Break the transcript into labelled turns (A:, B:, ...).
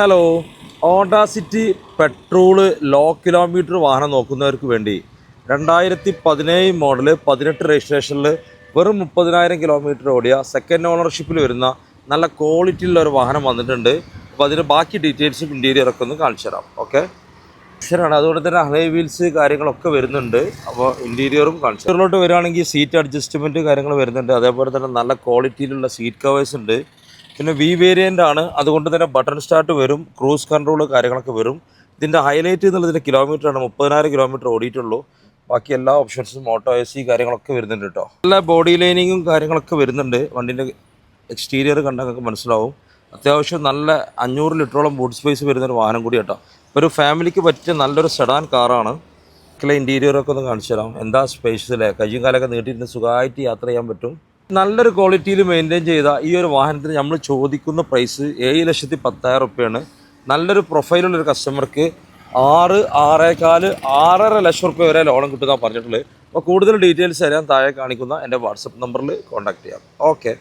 A: Hello. ഓഡാസിറ്റി petrol low kilometre വാഹനം നോക്കുന്നവർക്ക് വേണ്ടി രണ്ടായിരത്തി പതിനേഴ് മോഡൽ പതിനെട്ട് രജിസ്ട്രേഷനിൽ വെറും മുപ്പതിനായിരം കിലോമീറ്റർ ഓടിയ സെക്കൻഡ് ഓണർഷിപ്പിൽ വരുന്ന നല്ല ക്വാളിറ്റിയുള്ള ഒരു വാഹനം വന്നിട്ടുണ്ട്. അപ്പോൾ അതിന് ബാക്കി ഡീറ്റെയിൽസും ഇന്റീരിയറൊക്കെ ഒന്ന് കാണിച്ചു തരാം. ഓക്കെ ശരിയാണ്. അതുകൊണ്ട് തന്നെ ഹൈ വീൽസ് കാര്യങ്ങളൊക്കെ വരുന്നുണ്ട്. അപ്പോൾ ഇന്റീരിയറും കാണിച്ചു വരികയാണെങ്കിൽ സീറ്റ് അഡ്ജസ്റ്റ്മെന്റ് കാര്യങ്ങൾ വരുന്നുണ്ട്. അതേപോലെ തന്നെ നല്ല ക്വാളിറ്റിയിലുള്ള സീറ്റ് കവേഴ്സ് ഉണ്ട്. പിന്നെ വി വേരിയന്റ് ആണ്. അതുകൊണ്ട് തന്നെ ബട്ടൺ സ്റ്റാർട്ട് വരും ക്രൂസ് കൺട്രോൾ കാര്യങ്ങളൊക്കെ വരും. ഇതിന്റെ ഹൈലൈറ്റ് എന്നുള്ളതിന്റെ കിലോമീറ്റർ ആണ്. മുപ്പതിനായിരം കിലോമീറ്റർ ഓടിയിട്ടുള്ളൂ. ബാക്കി എല്ലാ ഓപ്ഷൻസും ഓട്ടോ എ സി കാര്യങ്ങളൊക്കെ വരുന്നുണ്ട് കേട്ടോ നല്ല ബോഡി ലൈനിങ്ങും കാര്യങ്ങളൊക്കെ വരുന്നുണ്ട്. വണ്ടിന്റെ എക്സ്റ്റീരിയർ കണ്ടാൽ നിങ്ങൾക്ക് മനസ്സിലാവും. അത്യാവശ്യം നല്ല അഞ്ഞൂറ് ലിറ്ററോളം ബൂട്ട് സ്പേസ് വരുന്നൊരു വാഹനം കൂടി കേട്ടോ ഒരു ഫാമിലിക്ക് പറ്റിയ നല്ലൊരു സെഡാൻ കാറാണ് ബാക്കിയുള്ള ഇന്റീരിയറൊക്കെ ഒന്ന് കാണിച്ചു തരാം. എന്താ സ്പേസിലെ കയ്യും കാലൊക്കെ നീട്ടിയിരുന്ന് സുഖമായിട്ട് യാത്ര ചെയ്യാൻ പറ്റും. നല്ലൊരു ക്വാളിറ്റിയിൽ മെയിന്റെയിൻ ചെയ്ത ഈ ഒരു വാഹനത്തിന് നമ്മൾ ചോദിക്കുന്ന പ്രൈസ് ഏഴ് ലക്ഷത്തി പത്തായിരം റുപ്യാണ് നല്ലൊരു പ്രൊഫൈലുള്ളൊരു കസ്റ്റമർക്ക് ആറ് ആറേകാൽ ആറര ലക്ഷം റുപ്യ വരെ ലോൺ കിട്ടുക പറഞ്ഞിട്ടുള്ളത്. അപ്പോൾ കൂടുതൽ ഡീറ്റെയിൽസ് തരാൻ താഴെ കാണിക്കുന്ന എന്റെ വാട്സപ്പ് നമ്പറിൽ കോൺടാക്ട് ചെയ്യാം. ഓക്കെ